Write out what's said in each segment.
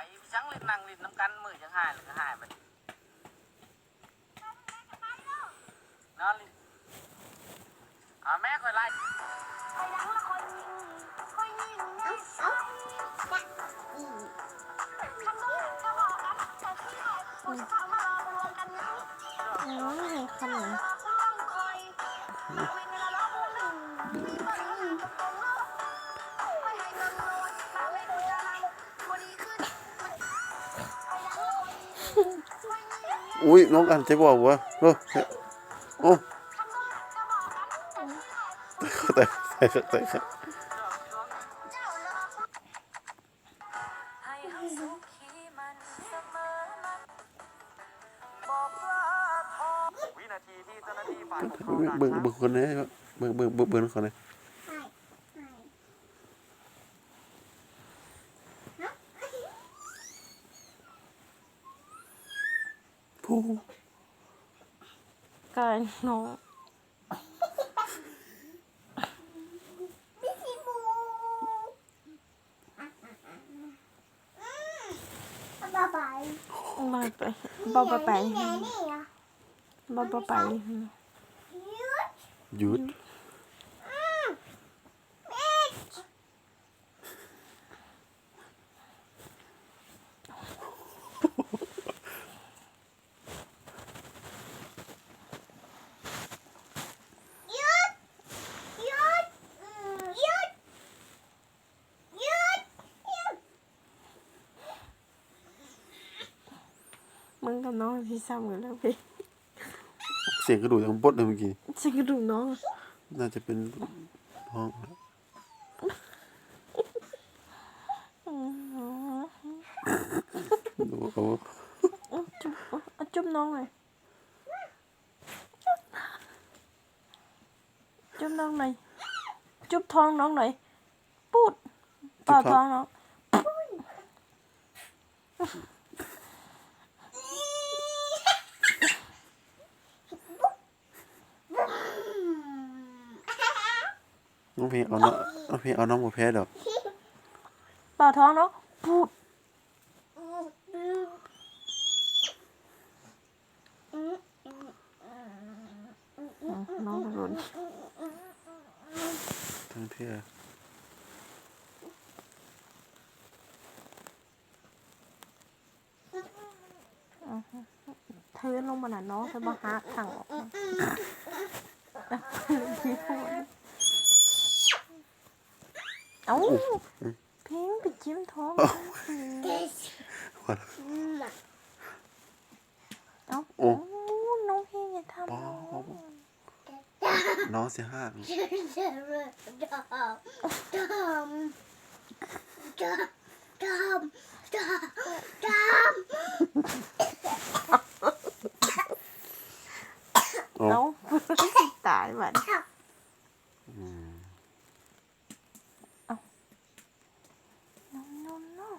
ไปช่างลินนั่งลินน้ำกันมือจังหายเลยก็หายไปนอนลินอ่าแม่คอยไล่ อุ้ยน้องอันใจบอกว่าโอ้โอ้แต่แต่แต่แต่ให้เขาสุขีมันเสมอมาบอกลาทองวินาทีที่เจ้าหน้าที่ฝ่ายปกครองเบิ่งคนนี้เบิ่งเบิ่งเบิ่งคนนี้ ผู้กายน้องพี่ชิบูบ๊ายบาย บายไปบายไป ไหนนี่อะ บายไป หยุด หยุด หยุดหยุดหยุดหยุดหยุด มึงกับน้องที่ซ้ำกันแล้วพี่เสียงกระดูกยังบดเลยเมื่อกี้ ฉันก็ดูน้องน่าจะเป็นห้องอืมดูเขาเอาจุ๊บเอาจุ๊บน้องหน่อยจุ๊บน้องหน่อยจุ๊บท้องน้องหน่อยปูดเป่าท้องน้อง น้องเพลงเอาน้องน้องเพลงเอาน้องมาแพ้ดอกเป่าท้องน้องปูดอืมน้องจะรุนทั้งเที่ยเธอลงมาหน่ะน้องจะมาหาขังออกมาพี่พูด เอ้าเพลงไปจิ้มท้องว่าเอ้าโอ้โอ้น้องเพลงอย่าทำปอน้องน้องเสียห้างโอ้เอ้าสิตายบัด อืม น้องน้องน้อง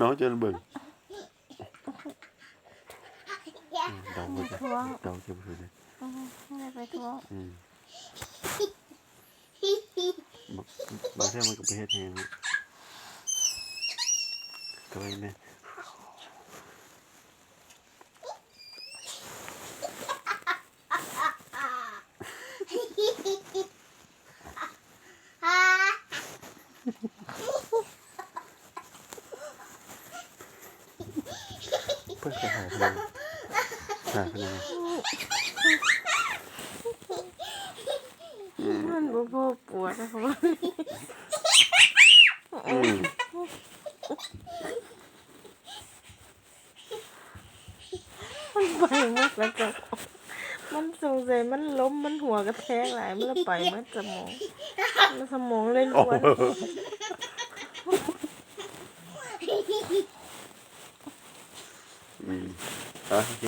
น้องจะเบิ่งเดาไปจ้ะท้วงเดาจะไปเลยอืมไม่ได้ไปท้วงอืมบางบางทีมันก็ไปเฮ็ดแฮงก็ไปแม่ เพื่อจะหาทางอ่าเป็นมันบ่พอปวดนะคะว่าอืมมันไปหมดแล้วจ้ะมันสงสัยมันล้มมันหัวกระแทกหลายมันลยไปมันสมอง สมองเล่นกวนอืมอะโอเค